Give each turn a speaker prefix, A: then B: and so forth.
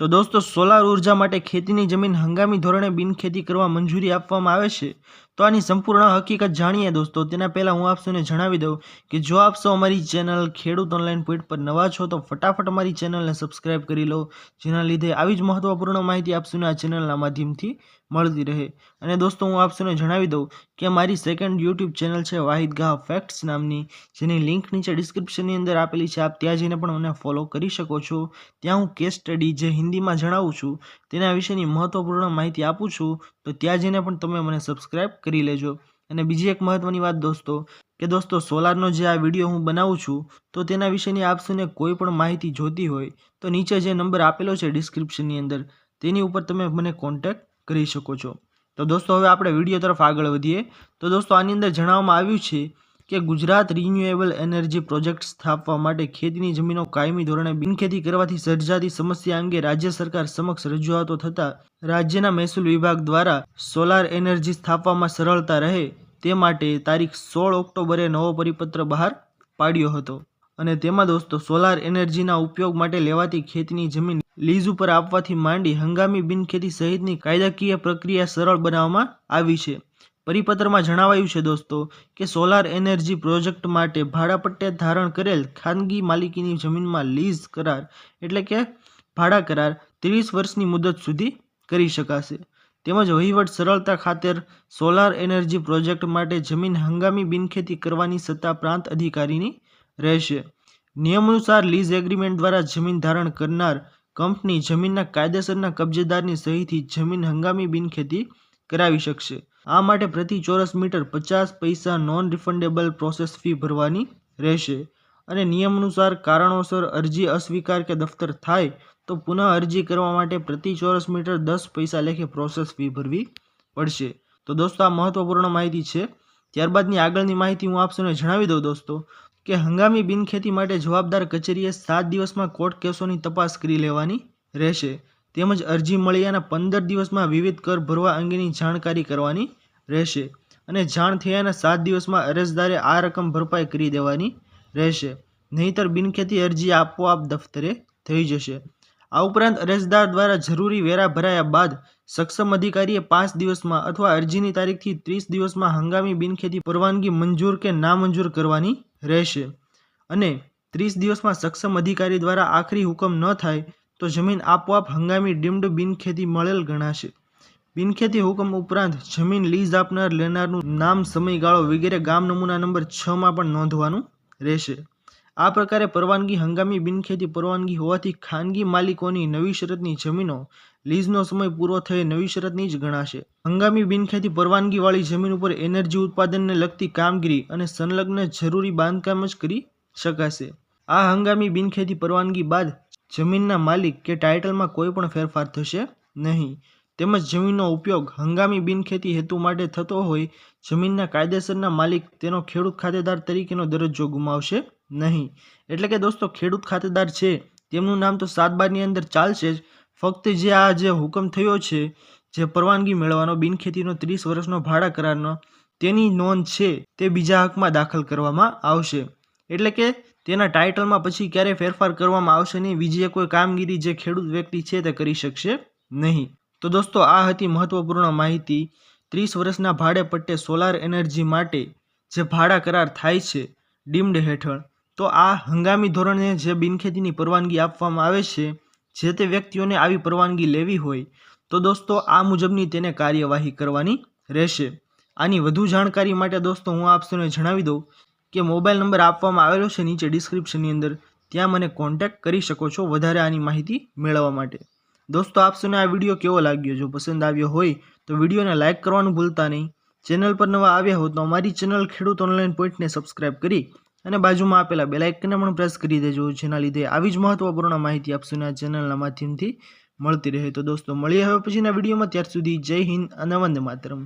A: તો દોસ્તો, સોલાર ઊર્જા માટે ખેતીની જમીન હંગામી ધોરણે બિનખેતી કરવા મંજૂરી આપવામાં આવે છે? તો આની સંપૂર્ણ હકીકત જાણીએ દોસ્તો. તેના પહેલાં હું આપશોને જણાવી દઉં કે જો આપશો અમારી ચેનલ ખેડૂત ઓનલાઈન પોઈન્ટ પર નવા છો, તો ફટાફટ અમારી ચેનલને સબસ્ક્રાઇબ કરી લો, જેના લીધે આવી જ મહત્ત્વપૂર્ણ માહિતી આપ આ ચેનલના માધ્યમથી મળતી રહે. અને દોસ્તો, હું આપશોને જણાવી દઉં કે મારી સેકન્ડ યુટ્યુબ ચેનલ છે વાહિદ ગાહ ફેક્ટ્સ નામની. જેની લિંક નીચે ડિસ્ક્રિપ્શનની અંદર આપેલી છે. આપ ત્યાં જઈને પણ મને ફોલો કરી શકો છો. ત્યાં હું કેસ સ્ટડી જે હિન્દીમાં જણાવું છું, તેના વિશેની મહત્ત્વપૂર્ણ માહિતી આપું છું, તો ત્યાં જઈને પણ તમે મને સબસ્ક્રાઇબ કરી લેજો. અને બીજી એક મહત્ત્વની વાત દોસ્તો, કે દોસ્તો સોલારનો જે આ વીડિયો હું બનાવું છું, તો તેના વિશેની આપશોને કોઈ પણ માહિતી જોતી હોય, તો નીચે જે નંબર આપેલો છે ડિસ્ક્રિપ્શનની અંદર, તેની ઉપર તમે મને કોન્ટેક્ટ કરી શકો છો. તો દોસ્તો હવે આપણે વીડિયો તરફ આગળ વધીએ. તો દોસ્તો આની અંદર જણાવવામાં આવ્યું છે કે ગુજરાત રિન્યુએબલ એનર્જી પ્રોજેક્ટ સ્થાપવા માટે ખેતીની જમીનો કાયમી ધોરણે બિનખેતી કરવાથી સર્જાતી સમસ્યા અંગે રાજ્ય સરકાર સમક્ષ રજૂઆતો થતાં રાજ્યના મહેસૂલ વિભાગ દ્વારા સોલાર એનર્જી સ્થાપવામાં સરળતા રહે તે માટે તારીખ સોળ ઓક્ટોબરે નવો પરિપત્ર બહાર પાડ્યો હતો. અને તેમાં દોસ્તો, સોલાર એનર્જીના ઉપયોગ માટે લેવાતી ખેતીની જમીન લીઝ ઉપર આપવાથી માંડી હંગામી બિનખેતી સહિતની કાયદાકીય પ્રક્રિયા સરળ બનાવવામાં આવી છે. પરિપત્રમાં જણાવાયું છે, દોસ્તો, કે સોલાર એનર્જી પ્રોજેક્ટ માટે ભાડાપટ્ટે ધારણ કરેલ ખાનગી માલિકીની જમીનમાં લીઝ કરાર, એટલે કે ભાડા કરાર ત્રીસ વર્ષની મુદત સુધી કરી શકાશે. તેમજ વહીવટ સરળતા ખાતર સોલાર એનર્જી પ્રોજેક્ટ માટે જમીન હંગામી બિનખેતી કરવાની સત્તા પ્રાંત અધિકારીની રહેશે. નિયમ અનુસાર લીઝ એગ્રીમેન્ટ દ્વારા જમીન ધારણ કરનાર કંપની જમીનના કાયદેસરના કબજેદારની સહીથી જમીન હંગામી બિનખેતી કરાવી શકશે. આ માટે પ્રતિ ચોરસ મીટર પચાસ પૈસા નોન રિફંડેબલ પ્રોસેસ ફી ભરવાની રહેશે. અને નિયમ અનુસાર કારણોસર અરજી અસ્વીકાર કે દફતર થાય તો પુનઃ અરજી કરવા માટે પ્રતિ ચોરસ મીટર દસ પૈસા લેખે પ્રોસેસ ફી ભરવી પડશે. તો દોસ્તો, આ મહત્વપૂર્ણ માહિતી છે. ત્યારબાદની આગળની માહિતી હું આપશોને જણાવી દઉં દોસ્તો, કે હંગામી બિનખેતી માટે જવાબદાર કચેરીએ સાત દિવસમાં કોર્ટ કેસોની તપાસ કરી લેવાની રહેશે. તેમજ અરજી મળ્યાના પંદર દિવસમાં વિવિધ કર ભરવા અંગેની જાણકારી કરવાની રહેશે અને જાણ થયાના સાત દિવસમાં અરજદારે આ રકમ ભરપાઈ કરી દેવાની રહેશે. નહીંતર બિનખેતી અરજી આપોઆપ દફતરે થઈ જશે. આ ઉપરાંત અરજદાર દ્વારા જરૂરી વેરા ભરાયા બાદ સક્ષમ અધિકારીએ પાંચ દિવસમાં અથવા અરજીની તારીખથી ત્રીસ દિવસમાં હંગામી બિનખેતી પરવાનગી મંજૂર કે નામંજૂર કરવાની રહેશે. અને ત્રીસ દિવસમાં સક્ષમ અધિકારી દ્વારા આખરી હુકમ ન થાય તો જમીન આપોઆપ હંગામી ડીમ્ડ બિનખેતી મળેલ ગણાશે. બિનખેતી હુકમ ઉપરાંત જમીન લીઝ આપનાર લેનારનું નામ, સમયગાળો વગેરે ગામ નમૂના નંબર છમાં પણ નોંધવાનું રહેશે. આ પ્રકારે પરવાનગી હંગામી બિનખેતી પરવાનગી હોવાથી ખાનગી માલિકોની નવી શરતની જમીનો લીઝનો સમય પૂરો થયે નવી શરતની જ ગણાશે. હંગામી બિનખેતી પરવાનગીવાળી જમીન ઉપર એનર્જી ઉત્પાદનને લગતી કામગીરી અને સંલગ્ન જરૂરી બાંધકામ જ કરી શકાશે. આ હંગામી બિનખેતી પરવાનગી બાદ જમીનના માલિક કે ટાઇટલમાં કોઈ પણ ફેરફાર થશે નહીં. તેમજ જમીનનો ઉપયોગ હંગામી બિનખેતી હેતુ માટે થતો હોય, જમીનના કાયદેસરના માલિક તેનો ખેડૂત ખાતેદાર તરીકેનો દરજ્જો ગુમાવશે નહીં. એટલે કે દોસ્તો, ખેડૂત ખાતેદાર છે, તેમનું નામ તો સાત બારની અંદર ચાલશે જ. ફક્ત જે આ જે હુકમ થયો છે, જે પરવાનગી મેળવવાનો, બિનખેતીનો ત્રીસ વર્ષનો ભાડા કરારનો, તેની નોંધ છે, તે બીજા હકમાં દાખલ કરવામાં આવશે. એટલે કે તેના ટાઇટલમાં પછી ક્યારેય ફેરફાર કરવામાં આવશે નહીં. બીજી કોઈ કામગીરી જે ખેડૂત વ્યક્તિ છે તે કરી શકશે નહીં. તો દોસ્તો, આ હતી મહત્વપૂર્ણ માહિતી. ત્રીસ વર્ષના ભાડે પટ્ટે સોલાર એનર્જી માટે જે ભાડા કરાર થાય છે ડીમ્ડ હેઠળ, તો આ હંગામી ધોરણે જે બિનખેતીની પરવાનગી આપવામાં આવે છે, જે તે વ્યક્તિઓને આવી પરવાનગી લેવી હોય, તો દોસ્તો, આ મુજબની તેને કાર્યવાહી કરવાની રહેશે. આની વધુ જાણકારી માટે દોસ્તો, હું આપ જણાવી દઉં કે મોબાઈલ નંબર આપવામાં આવેલો છે નીચે ડિસ્ક્રિપ્શનની અંદર. ત્યાં મને કોન્ટેક્ટ કરી શકો છો વધારે આની માહિતી મેળવવા માટે. દોસ્તો, આપ સૌને આ વીડિયો કેવો લાગ્યો? જો પસંદ આવ્યો હોય, તો વિડીયોને લાઇક કરવાનું ભૂલતા નહીં. ચેનલ પર નવા આવ્યા હો, તો અમારી ચેનલ ખેડૂત ઓનલાઈન પોઈન્ટને સબસ્ક્રાઇબ કરી અને બાજુમાં આપેલા બે લાઇકને પણ પ્રેસ કરી દેજો, જેના લીધે આવી જ મહત્વપૂર્ણ માહિતી આપ સૌને આ ચેનલના માધ્યમથી મળતી રહે. તો દોસ્તો, મળીએ હવે પછીના વિડીયોમાં. ત્યાર સુધી જય હિન્દ અને વંદે માતરમ.